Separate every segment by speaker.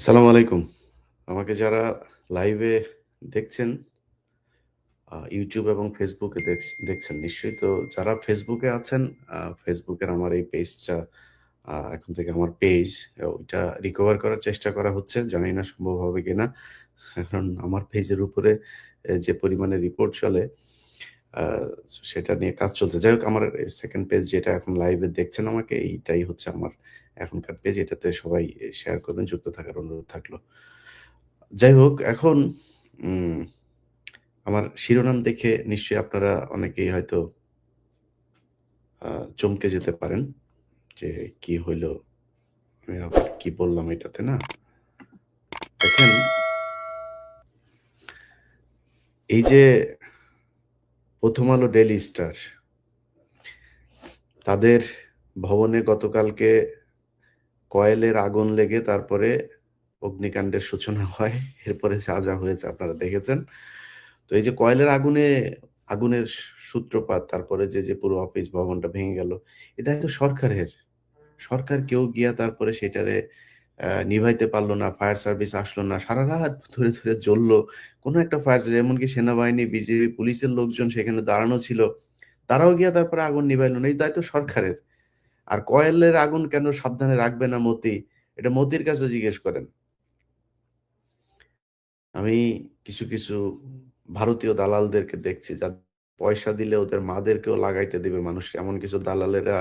Speaker 1: আসসালামু আলাইকুম। আমাকে যারা লাইভে দেখছেন ইউটিউব এবং ফেসবুকে দেখছেন, নিশ্চয়ই তো যারা ফেসবুকে আছেন ফেসবুকের আমার এই পেজটা এখন থেকে আমার পেজ ওইটা রিকভার করার চেষ্টা করা হচ্ছে। জানি না সম্ভব হবে কিনা। কারণ আমার পেজের উপরে যে পরিমাণে রিপোর্ট চলে সেটা নিয়ে কাজ চলছে। যাই হোক, আমার সেকেন্ড পেজ যেটা এখন লাইভে দেখছেন আমাকে, এইটাই হচ্ছে আমার এখনকার পেজ। এটাতে সবাই শেয়ার করবেন, যুক্ত থাকার অনুরোধ থাকল। যাই হোক এখন আমার শিরোনাম দেখে নিশ্চয়ই আপনারা অনেকেই হয়তো চমকে যেতে পারেন যে কি হইল? আমি কি বললাম এটাতে না? দেখেন এই যে 'প্রথম আলো ডেইলি স্টার' তাদের ভবনে গতকালকে কয়েলের আগুন লেগে তারপরে অগ্নিকাণ্ডের সূচনা হয়। এরপরে যা, যা হয়েছে আপনারা দেখেছেন। তো এই যে কয়েলের আগুনে আগুনের সূত্রপাত তারপরে যে, যে পুরো অফিস ভবনটা ভেঙে গেল, এটা দায়িত্ব সরকারের। সরকার কেউ গিয়া তারপরে সেটারে নিভাইতে পারল না। ফায়ার সার্ভিস আসলো না। সারারাত ধরে, ধরে জ্বললো। কোনো একটা ফায়ার সার্ভিস এমনকি সেনাবাহিনী, বিজেপি পুলিশের লোকজন সেখানে দাঁড়ানো ছিল। তারাও গিয়া তারপরে আগুন নিভাইল না। এই দায়িত্ব সরকারের। আর কয়েলের আগুন কেন সাবধানে রাখবে না মতি? এটা মতির কাছে জিজ্ঞেস করেন। আমি কিছু, কিছু ভারতীয় দালালদেরকে দেখছি যা পয়সা দিলে ওদের মাদেরকেও লাগাইতে দিবে মানুষ। এমন কিছু দালালেরা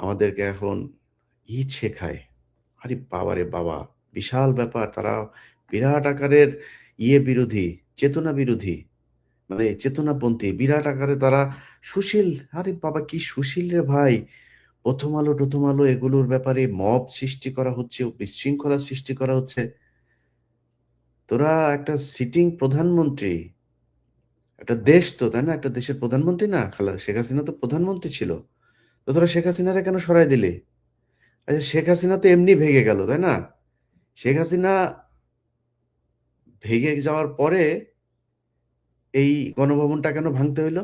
Speaker 1: আমাদেরকে এখন ইট শেখায়। আরে বাবারে বাবা! বিশাল ব্যাপার। তারা বিরাট আকারের ইয়ে বিরোধী, চেতনা বিরোধী। মানে চেতনাপন্থী। বিরাট আকারে তারা সুশীল। আরে বাবা কি সুশীল রে ভাই! 'প্রথম আলো' 'প্রথম আলো' এগুলোর ব্যাপারে মব সৃষ্টি করা হচ্ছে, বিশৃঙ্খলা সৃষ্টি করা হচ্ছে। তোরা একটা সিটিং প্রধানমন্ত্রী। একটা দেশ তো, তাই না? একটা দেশের প্রধানমন্ত্রী না? খালা শেখ হাসিনা তো প্রধানমন্ত্রী ছিল। তো তোরা শেখ হাসিনারে কেন সরাই দিলি? আচ্ছা শেখ হাসিনা তো এমনি ভেঙে গেল, তাই না? শেখ হাসিনা ভেঙে যাওয়ার পরে এই গণভবনটা কেন ভাঙতে হইল?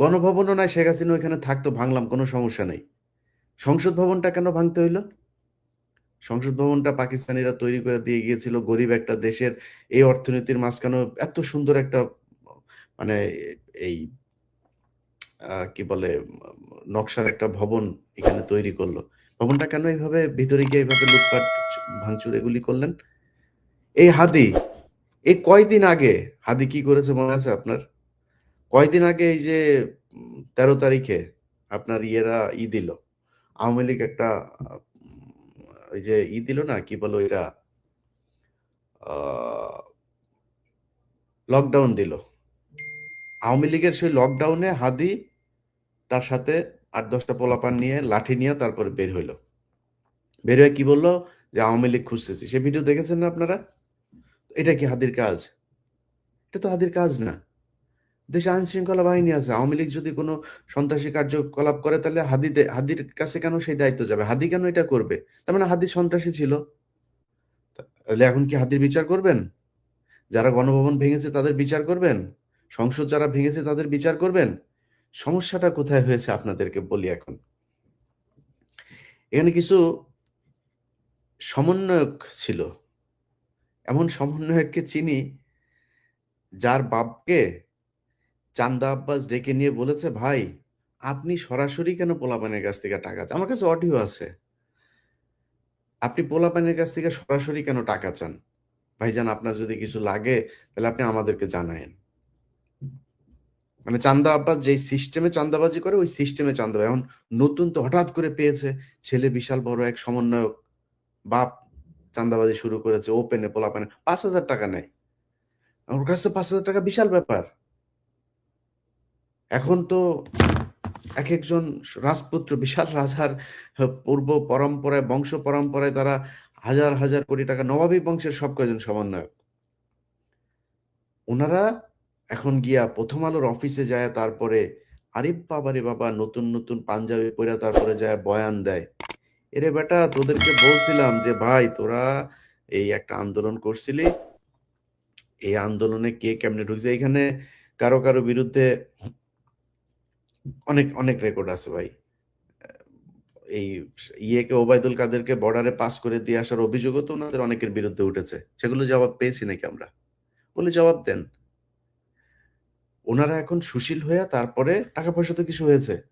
Speaker 1: গণভবনও নাই শেখ হাসিনা ওইখানে থাকতো, ভাঙলাম, কোনো সমস্যা নেই সংসদ ভবনটা কেন ভাঙতে হইল? সংসদ ভবনটা পাকিস্তানিরা তৈরি করে দিয়ে গিয়েছিল, গরিব একটা দেশের এই অর্থনীতির মাঝখানেও এত সুন্দর একটা মানে এই কি বলে, নকশার একটা ভবন এখানে তৈরি করল। ভবনটা কেন এইভাবে ভিতরে গিয়ে এইভাবে লুটপাট ভাঙচুর এগুলি করলেন? এই হাদি, এই কয়দিন আগে, হাদি কি করেছে মনে আছে আপনার? কয়দিন আগে এই যে, তেরো তারিখে আপনার ইয়েরা ই দিল। আওয়ামী লীগ একটা ওই যে ই দিল না, কি বলে? আ লকডাউন দিল। আওয়ামী লীগের সেই লকডাউনে হাদি তার সাথে আট দশটা পোলাপান নিয়ে, লাঠি নিয়ে তারপরে বের হইল। বের হয়ে কি বলল যে আওয়ামী লীগ খুঁজতেছি। সে ভিডিও দেখেছেন না আপনারা? এটা কি হাদির কাজ? এটা তো হাদির কাজ না। দেশে আইন শৃঙ্খলা বাহিনী আছে। আওয়ামী লীগ যদি কোনো সন্ত্রাসী কার্যকলাপ করে, তাহলে হাদিতে হাদির কাছে কেন সেই দায়িত্ব যাবে? হাদি কেন এটা করবে? তার মানে হাদি সন্ত্রাসী ছিল। তাহলে এখন কি হাদির বিচার করবেন? যারা গণভবন ভেঙেছে তাদের বিচার করবেন? সংসদ যারা ভেঙেছে তাদের বিচার করবেন? সমস্যাটা কোথায় হয়েছে আপনাদেরকে বলি এখন। এখানে কিছু সমন্বয়ক ছিল। এমন সমন্বয়ককে চিনি যার বাপকে চান্দা আব্বাস ডেকে নিয়ে বলেছে, "ভাই আপনি সরাসরি কেন পোলাপানের কাছ থেকে টাকা চান?" আমার কাছে অডিও আছে। আপনি পোলাপানের কাছ থেকে সরাসরি কেন টাকা চান? ভাইজান আপনার যদি কিছু লাগে তাহলে আপনি আমাদেরকে জানায়েন। মানে চান্দা আব্বাস যেই সিস্টেমে চান্দাবাজি করে ওই সিস্টেমে চাঁদা এখন নতুন তো হঠাৎ করে পেয়েছে ছেলে বিশাল বড় এক সমন্বয়ক বাপ চাঁদাবাজি শুরু করেছে ওপেনে পোলাপানে পাঁচ হাজার টাকা নেয় ওর কাছে পাঁচ হাজার টাকা বিশাল ব্যাপার এখন তো এক একজন রাজপুত্র, বিশাল রাজার পূর্ব পরম্পরায়, বংশ পরম্পরায় তারা হাজার হাজার কোটি টাকা নবাবী বংশের সব কয়জন সমন্বয়ক? ওনারা এখন গিয়া প্রথম আলোর অফিসে যায়, তারপরে আরে বাবারে বাবা নতুন নতুন পাঞ্জাবি পরে তারপরে যায়, বয়ান দেয়। এরে বেটা, তোদেরকে বলছিলাম যে, ভাই, তোরা এই একটা আন্দোলন করছিলি। এই আন্দোলনে কে কেমনে ঢুকছে? এখানে কারও কারও বিরুদ্ধে অনেক অনেক রেকর্ড আছে ভাই। এই ইয়েকে ওবায়দুল কাদেরকে বর্ডারে পাস করে দিয়ে আসার অভিযোগও তো ওনাদের অনেকের বিরুদ্ধে উঠেছে। সেগুলো জবাব পেয়েছি নাকি আমরা? বলে জবাব দেন। ওনারা এখন সুশীল হয়ে তারপরে টাকা পয়সা তো কিছু হয়েছে।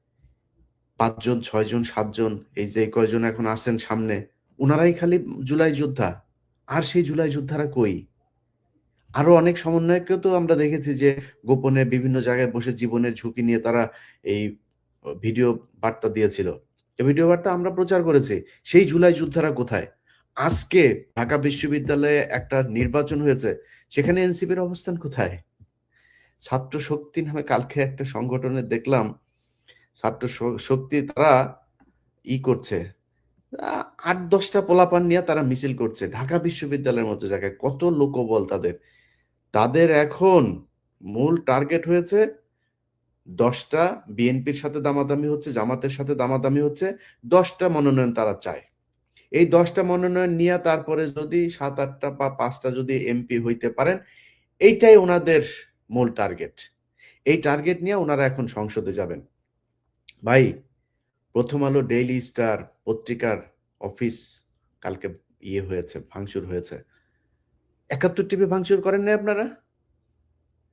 Speaker 1: পাঁচজন, ছয়জন, সাতজন, এই যে কয়জন এখন আসেন সামনে, ওনারাই খালি জুলাই যোদ্ধা। আর সেই জুলাই যোদ্ধারা কই? আরও অনেক সমন্বয়ককে তো আমরা দেখেছি যে গোপনে বিভিন্ন জায়গায় বসে জীবনের ঝুঁকি নিয়ে তারা এই ভিডিও বার্তা দিয়েছিল। এই ভিডিও বার্তা আমরা প্রচার করেছি। সেই জুলাই যোদ্ধারা কোথায়? আজকে ঢাকা বিশ্ববিদ্যালয়ে একটা নির্বাচন হয়েছে। সেখানে এনসিপির অবস্থান কোথায়? ছাত্র শক্তি নামে কালকে একটা সংগঠনে দেখলাম, ছাত্র শক্তি তারা ই করছে। আট দশটা পোলাপান নিয়ে তারা মিছিল করছে। ঢাকা বিশ্ববিদ্যালয়ের মতো জায়গায় কত লোকবল তাদের। তাদের এখন মূল টার্গেট হয়েছে দশটা বিএনপির সাথে দামাদামি হচ্ছে, জামাতের সাথে দামাদামি হচ্ছে, দশটা মনোনয়ন তারা চায়। এই দশটা মনোনয়ন নিয়ে তারপরে যদি সাত আটটা বা পাঁচটা যদি এমপি হইতে পারেন, এইটাই ওনাদের মূল টার্গেট এই টার্গেট নিয়ে ওনারা এখন সংসদে যাবেন। ভাই, প্রথম আলো ডেইলি স্টার পত্রিকার অফিস কালকে ইয়ে হয়েছে, ভাঙচুর হয়েছে। একাত্তর টিভি ভাঙচুর করেন না আপনারা?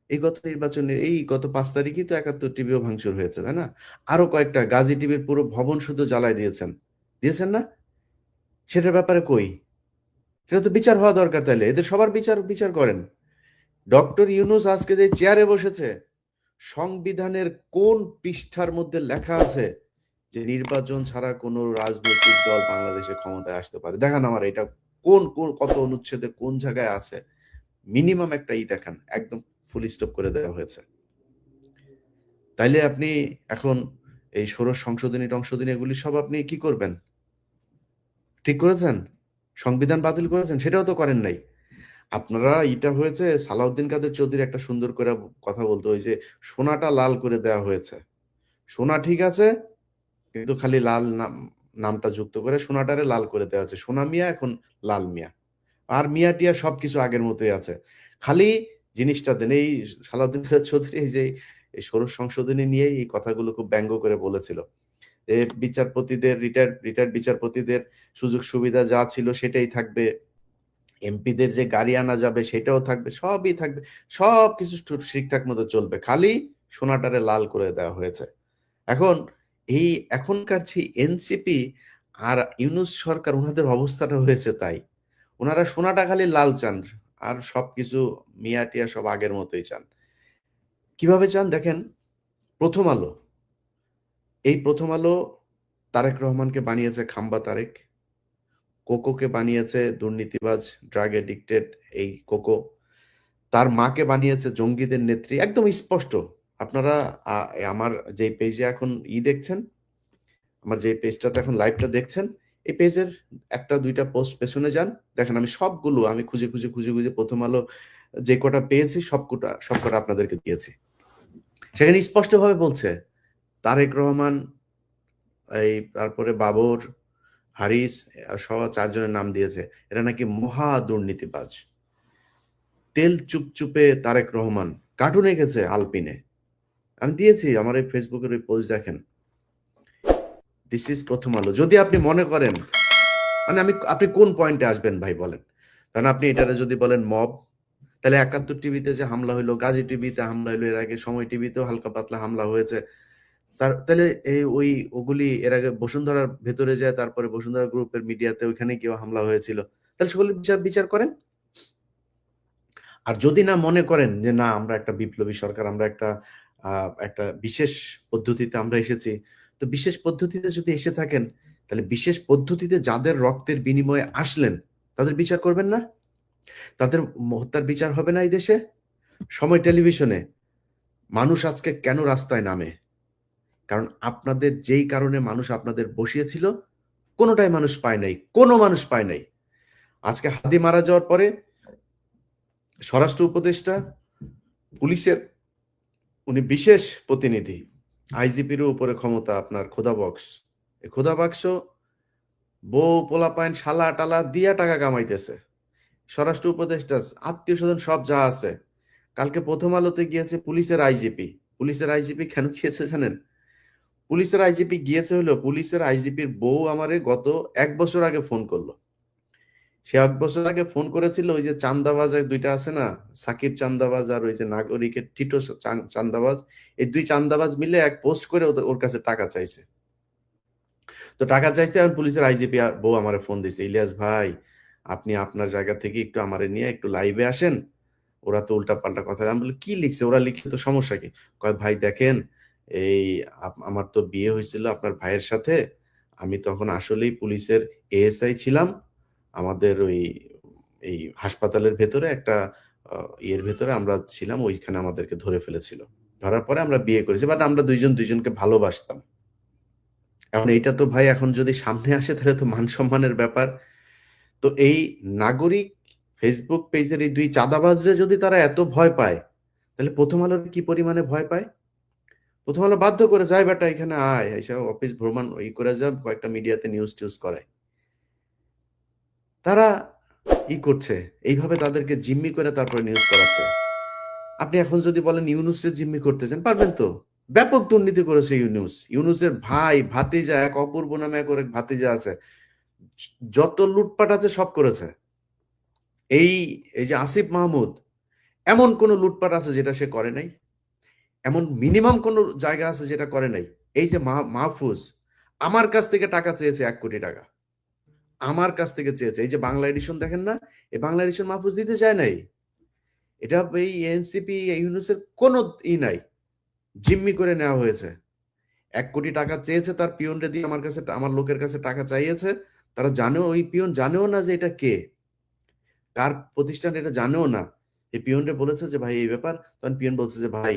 Speaker 1: এই গত নির্বাচনের, এই গত পাঁচ তারিখই তো একাত্তর টিভিও ভাঙচুর হয়েছে, তাই না? আরও কয়েকটা গাজী টিভির পুরো ভবন শুধু জ্বালায় দিয়েছেন। দিয়েছেন না? সেটার ব্যাপারে কই? সেটা তো বিচার হওয়া দরকার তাইলে, এদের সবার বিচার বিচার করেন। ডক্টর ইউনুস আজকে যে চেয়ারে বসেছে, সংবিধানের কোন পৃষ্ঠার মধ্যে লেখা আছে যে নির্বাচন ছাড়া কোনো রাজনৈতিক দল বাংলাদেশে ক্ষমতায় আসতে পারে? দেখান আমার, এটা কোন কোন, কত অনুচ্ছেদে কোন জায়গায় আছে, মিনিমাম একটা ই দেখান, একদম ফুল স্টপ করে দেওয়া হয়েছে। তাইলে আপনি এখন এই ষোড়শ সংশোধনী, টংশোধনী এগুলি সব আপনি কি করবেন? ঠিক করেছেন? সংবিধান বাতিল করেছেন? সেটাও তো করেন নাই। আপনারা এটা হয়েছে সালাউদ্দিন কাদের চৌধুরী একটা সুন্দর করে কথা বলতো যে সোনাটা লাল করে দেওয়া হয়েছে। সোনা ঠিক আছে, কিন্তু খালি লাল নাম নামটা যুক্ত করে সোনাটারে লাল করে দেওয়া আছে। সোনা মিয়া, এখন লাল মিয়া। আর মিয়া টিয়া সবকিছু আগের মতোই আছে। খালি জিনিসটা দেন, এই সালাউদ্দিন চৌধুরী যে, এই ষোড়শ সংশোধনী নিয়ে এই কথাগুলো খুব ব্যঙ্গ করে বলেছিল। যে বিচারপতিদের, রিটায়ার, রিটায়ার্ড বিচারপতিদের সুযোগ সুবিধা যা ছিল সেটাই থাকবে। এমপিদের যে গাড়ি আনা যাবে সেটাও থাকবে, সবই থাকবে সব কিছু ঠিকঠাক মতো চলবে। খালি সোনাটারে লাল করে দেওয়া হয়েছে। এখন এই এখনকার যে এনসিপি আর ইউনুস সরকার ওনাদের অবস্থাটা হয়েছে তাই। ওনারা সোনাটা খালি লাল চান আর সবকিছু মিয়া টিয়া সব আগের মতোই চান। কীভাবে চান দেখেন? প্রথম আলো। এই প্রথম আলো তারেক রহমানকে বানিয়েছে খাম্বা তারেক। কোকোকে বানিয়েছে দুর্নীতিবাজ ড্রাগ এডিক্টেড এই কোকো। তার মাকে বানিয়েছে জঙ্গিদের নেত্রী। একদম স্পষ্ট। আপনারা আমার যে পেজে এখন ই দেখছেন, আমার যে পেজটাতে এখন লাইভটা দেখছেন, এই পেজের একটা, দুইটা পোস্ট পেছনে যান। দেখেন আমি সবগুলো, আমি খুঁজে খুঁজে খুঁজে খুঁজে প্রথম আলো যে কটা পেয়েছি সব কটা সব কটা আপনাদেরকে দিয়েছি। সেখানে স্পষ্টভাবে বলছে, তারেক রহমান, এই তারপরে বাবর, হারিস সহ চারজনের নাম দিয়েছে। এরা নাকি মহা দুর্নীতিবাজ। তেল চুপচুপে তারেক রহমান কার্টুন এঁকেছে আলপিনে। আমি দিয়েছি, আমার এই ফেসবুকের ওই পোস্ট দেখেন। দিস ইজ প্রথম আলো। যদি আপনি মনে করেন মানে আমি, আপনি কোন পয়েন্টে আসবেন ভাই বলেন? কারণ আপনি এটারে যদি বলেন মব তাহলে একাত্তর টিভিতে যে হামলা হইল গাজী টিভিতে হামলা হইল, এর আগে সময় টিভিতেও হালকা পাতলা হামলা হয়েছে। তার, তাহলে এই, ওই, ওগুলি এর আগে বসুন্ধরার ভেতরে যায়, তারপরে বসুন্ধরা গ্রুপের মিডিয়াতে ওইখানে কেউ হামলা হয়েছিল। তাহলে সেগুলো বিচার বিচার করেন। আর যদি না মনে করেন যে না, আমরা একটা বিপ্লবী সরকার, আমরা একটা একটা বিশেষ পদ্ধতিতে আমরা এসেছি। তো বিশেষ পদ্ধতিতে যদি এসে থাকেন, তাহলে বিশেষ পদ্ধতিতে যাদের রক্তের বিনিময়ে আসলেন, তাদের বিচার করবেন না? তাদের হত্যার বিচার হবে না এই দেশে? সময় টেলিভিশনে মানুষ আজকে কেন রাস্তায় নামে? কারণ আপনাদের যেই কারণে মানুষ আপনাদের বসিয়েছিল, কোনোটাই মানুষ পায় নাই, কোনো মানুষ পায় নাই। আজকে হাদি মারা যাওয়ার পরে স্বরাষ্ট্র উপদেষ্টা, পুলিশের উনি বিশেষ প্রতিনিধি। আইজিপির উপরে ক্ষমতা আপনার খোদা বক্স। এই খোদা বাক্স, বউ পোলাপাইন শালা টালা দিয়া টাকা কামাইতেছে। স্বরাষ্ট্র উপদেষ্টা, আত্মীয় স্বজন সব যা আছে। কালকে প্রথম আলোতে গিয়েছে পুলিশের আইজিপি পুলিশের আইজিপি কেন গিয়েছে জানেন? পুলিশের আইজিপি গিয়েছে হলো পুলিশের আইজিপির বউ আমারে গত এক বছর আগে ফোন করল। সে এক বছর আগে ফোন করেছিল, ওই যে চান্দাবাজ দুইটা আছে না, সাকিব চান্দাবাজ আর ওই যে নাগরিকের টিটো চান্দাবাজ, এই দুই চান্দাবাজ মিলে এক পোস্ট করে ওর কাছে টাকা চাইছে। তো টাকা চাইছে আর পুলিশের আইজিপি বউ আমারে ফোন দিছে, ইলিয়াস ভাই, আপনি আপনার জায়গা থেকে একটু আমারে নিয়ে একটু লাইভে আসেন, ওরা তো উল্টা পাল্টা কথা আমি বলি, কি লিখছে? ওরা লিখলে তো সমস্যা কি? কয়, ভাই দেখেন, এই আমার তো বিয়ে হয়েছিল আপনার ভাইয়ের সাথে, আমি তখন আসলেই পুলিশের এএসআই ছিলাম আমাদের ওই, এই হাসপাতালের ভেতরে একটা ইয়ের ভেতরে আমরা ছিলাম, ওইখানে আমাদেরকে ধরে ফেলেছিল। ধরার পরে আমরা বিয়ে করেছি বাট আমরা দুইজন দুইজনকে ভালোবাসতাম। এখন এইটা তো ভাই এখন যদি সামনে আসে তাহলে তো মান সম্মানের ব্যাপার। তো এই নাগরিক ফেসবুক পেজের এই দুই চাঁদাবাজরে যদি তারা এত ভয় পায়, তাহলে প্রথম আলোর কি পরিমাণে ভয় পায়? প্রথম আলো বাধ্য করে যায় বেটা, এখানে আয়। এসে অফিস ভ্রমণ ই করে যা কয়েকটা মিডিয়াতে নিউজ টিউজ করায়। তারা ই করছে, এইভাবে তাদেরকে জিম্মি করে তারপরে নিউজ করাচ্ছে। আপনি এখন যদি বলেন ইউনুসের জিম্মি করতে চান, পারবেন তো? ব্যাপক দুর্নীতি করেছে ইউনুস। ইউনুসের ভাই ভাতিজা, এক অপূর্ব নামে এক এক ভাতিজা আছে। যত লুটপাট আছে সব করেছে। এই এই যে আসিফ মাহমুদ, এমন কোন লুটপাট আছে যেটা সে করে নাই? এমন মিনিমাম কোন জায়গা আছে যেটা করে নাই? এই যে মাহফুজ, আমার কাছ থেকে টাকা চেয়েছে এক কোটি টাকা। আমার কাছ থেকে চেয়েছে। এই যে বাংলা এডিশন দেখেন না, এই বাংলা এডিশন মাহফুজ দিতে চায় নাই। এটা এই এনসিপি ইউনুসের কোনো ই নাই। জিম্মি করে নেওয়া হয়েছে। এক কোটি টাকা চেয়েছে তার পিয়নরে দিয়ে আমার কাছে, আমার লোকের কাছে টাকা চাইয়েছে। তারা জানেও ওই পিয়ন জানেও না যে এটা কে। কার প্রতিষ্ঠান এটা জানেও না। এই পিয়নরে বলেছে যে, ভাই, এই ব্যাপার। তখন পিয়ন বলছে যে, ভাই